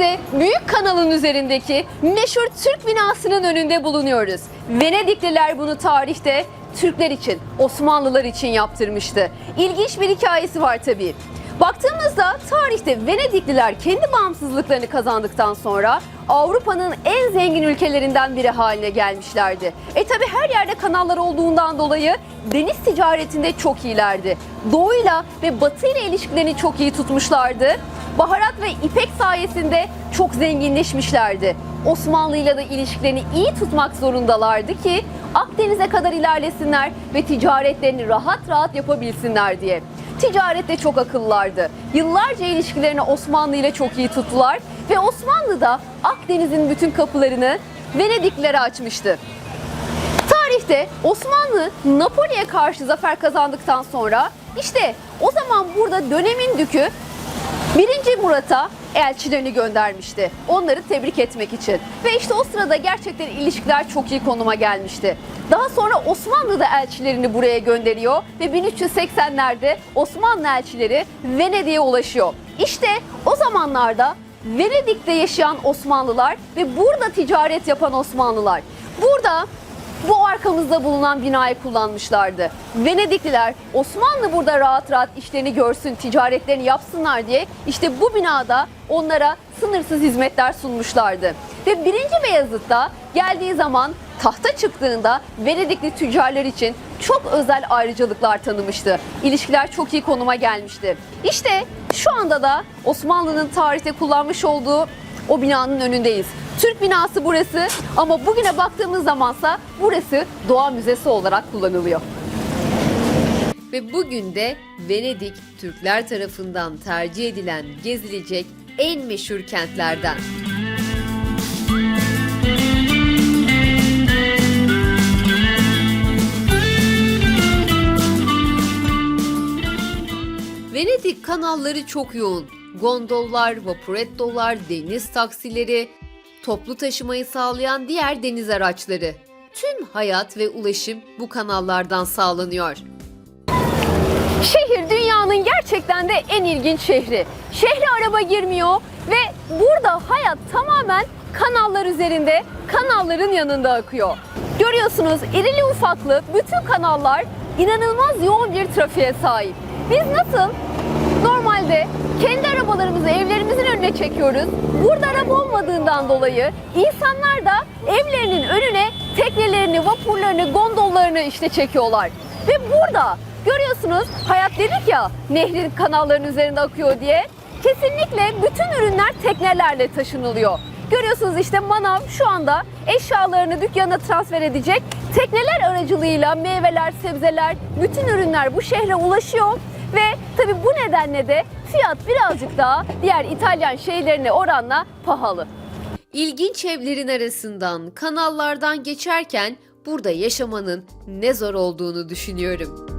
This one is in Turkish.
Tarihte Büyük Kanal'ın üzerindeki meşhur Türk binasının önünde bulunuyoruz. Venedikliler bunu tarihte Türkler için, Osmanlılar için yaptırmıştı. İlginç bir hikayesi var tabii. Baktığımızda tarihte Venedikliler kendi bağımsızlıklarını kazandıktan sonra Avrupa'nın en zengin ülkelerinden biri haline gelmişlerdi. E tabi her yerde kanallar olduğundan dolayı deniz ticaretinde çok iyilerdi. Doğuyla ve batıyla ilişkilerini çok iyi tutmuşlardı. Baharat ve ipek sayesinde çok zenginleşmişlerdi. Osmanlı ile de ilişkilerini iyi tutmak zorundalardı ki Akdeniz'e kadar ilerlesinler ve ticaretlerini rahat rahat yapabilsinler diye. Ticarette çok akıllardı. Yıllarca ilişkilerini Osmanlı ile çok iyi tuttular ve Osmanlı da Akdeniz'in bütün kapılarını Venediklilere açmıştı. Tarihte Osmanlı Napoli'ye karşı zafer kazandıktan sonra işte o zaman burada dönemin dükü 1. Murat'a elçilerini göndermişti. Onları tebrik etmek için. Ve işte o sırada gerçekten ilişkiler çok iyi konuma gelmişti. Daha sonra Osmanlı da elçilerini buraya gönderiyor ve 1380'lerde Osmanlı elçileri Venedik'e ulaşıyor. İşte o zamanlarda Venedik'te yaşayan Osmanlılar ve burada ticaret yapan Osmanlılar. Burada bu arkamızda bulunan binayı kullanmışlardı. Venedikliler Osmanlı burada rahat rahat işlerini görsün, ticaretlerini yapsınlar diye işte bu binada onlara sınırsız hizmetler sunmuşlardı. Ve 1. Beyazıt'ta geldiği zaman tahta çıktığında Venedikli tüccarlar için çok özel ayrıcalıklar tanımıştı. İlişkiler çok iyi konuma gelmişti. İşte şu anda da Osmanlı'nın tarihte kullanmış olduğu o binanın önündeyiz. Türk binası burası ama bugüne baktığımız zamansa burası Doğa Müzesi olarak kullanılıyor. Ve bugün de Venedik Türkler tarafından tercih edilen gezilecek en meşhur kentlerden. Venedik kanalları çok yoğun. Gondollar, vapurettolar, deniz taksileri, toplu taşımayı sağlayan diğer deniz araçları. Tüm hayat ve ulaşım bu kanallardan sağlanıyor. Şehir dünyanın gerçekten de en ilginç şehri. Şehre araba girmiyor ve burada hayat tamamen kanallar üzerinde, kanalların yanında akıyor. Görüyorsunuz irili ufaklı bütün kanallar inanılmaz yoğun bir trafiğe sahip. Biz nasıl normalde kendi arabalarımızı evlerimizin önüne çekiyoruz. Burada araba olmadığından dolayı insanlar da evlerinin önüne teknelerini, vapurlarını, gondollarını işte çekiyorlar. Ve burada görüyorsunuz hayat dedik ya nehrin kanalların üzerinde akıyor diye. Kesinlikle bütün ürünler teknelerle taşınılıyor. Görüyorsunuz işte manav şu anda eşyalarını dükkana transfer edecek. Tekneler aracılığıyla meyveler, sebzeler, bütün ürünler bu şehre ulaşıyor. Ve tabi bu nedenle de fiyat birazcık daha diğer İtalyan şehirlerine oranla pahalı. İlginç evlerin arasından, kanallardan geçerken burada yaşamanın ne zor olduğunu düşünüyorum.